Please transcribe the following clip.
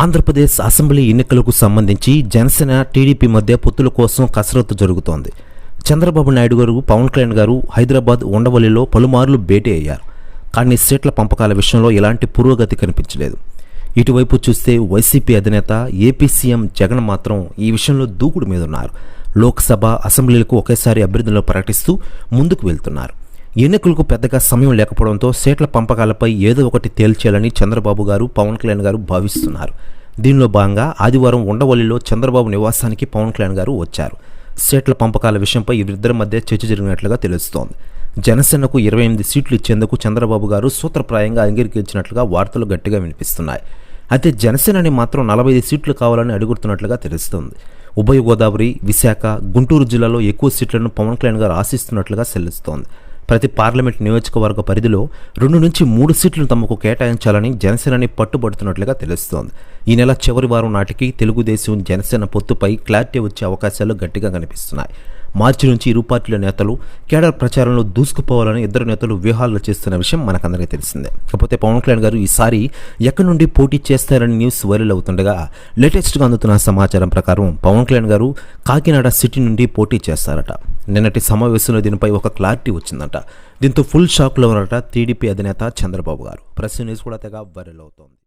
Andhra Pradesh assembly ఎన్నికలకు సంబంధించి Janasena TDP మధ్య పొత్తుల కోసం కసరత్తు జరుగుతోంది. చంద్రబాబు నాయుడు గారు పవన్ కళ్యాణ్ గారు హైదరాబాద్ ఉండవల్లిలో పలుమార్లు భేటీ అయ్యారు. కానీ సీట్ల పంపకాల విషయంలో ఎలాంటి పురోగతి కనిపించలేదు. ఇటువైపు చూస్తే వైసీపీ అధినేత ఏపీ సీఎం జగన్ మాత్రం ఈ విషయంలో దూకుడు మీద ఉన్నారు లోక్సభ అసెంబ్లీలకు ఒకేసారి అభ్యర్థులను ప్రకటిస్తూ ముందుకు వెళ్తున్నారు. ఎన్నికలకు పెద్దగా సమయం లేకపోవడంతో సీట్ల పంపకాలపై ఏదో ఒకటి తేల్చేయాలని చంద్రబాబు గారు పవన్ కళ్యాణ్ గారు భావిస్తున్నారు. దీనిలో భాగంగా ఆదివారం ఉండవల్లిలో చంద్రబాబు నివాసానికి పవన్ కళ్యాణ్ గారు వచ్చారు. సీట్ల పంపకాల విషయంపై వీరిద్దరి మధ్య చర్చ జరిగినట్లుగా తెలుస్తోంది. జనసేనకు ఇరవై ఎనిమిది సీట్లు ఇచ్చేందుకు చంద్రబాబు గారు సూత్రప్రాయంగా అంగీకరించినట్లుగా వార్తలు గట్టిగా వినిపిస్తున్నాయి. అయితే జనసేనని మాత్రం నలభై ఐదు సీట్లు కావాలని అడుగుతున్నట్లుగా తెలుస్తోంది. ఉభయ గోదావరి విశాఖ గుంటూరు జిల్లాలో ఎక్కువ సీట్లను పవన్ కళ్యాణ్ గారు ఆశిస్తున్నట్లుగా తెలుస్తోంది. ప్రతి పార్లమెంట్ నియోజకవర్గ పరిధిలో రెండు నుంచి మూడు సీట్లను తమకు కేటాయించాలని జనసేనని పట్టుబడుతున్నట్లుగా తెలుస్తోంది. ఈ నెల చివరి వారం నాటికి తెలుగుదేశం జనసేన పొత్తుపై క్లారిటీ వచ్చే అవకాశాలు గట్టిగా కనిపిస్తున్నాయి. మార్చి నుంచి ఇరు పార్టీల నేతలు కేడర్ ప్రచారంలో దూసుకుపోవాలని ఇద్దరు నేతలు వ్యూహాలు చేస్తున్న విషయం మనకందరికీ తెలిసిందే. కాకపోతే పవన్ కళ్యాణ్ గారు ఈసారి ఎక్కడి నుండి పోటీ చేస్తారని న్యూస్ వైరల్ అవుతుండగా లేటెస్ట్గా అందుతున్న సమాచారం ప్రకారం పవన్ కళ్యాణ్ గారు కాకినాడ సిటీ నుండి పోటీ చేస్తారట. నిన్నటి సమావేశంలో దీనిపై ఒక క్లారిటీ వచ్చిందట. దీంతో ఫుల్ షాక్లో ఉన్నట టీడీపీ అధినేత చంద్రబాబు గారు. ప్రెస్ న్యూస్ కూడా తెగ వైరల్ అవుతోంది.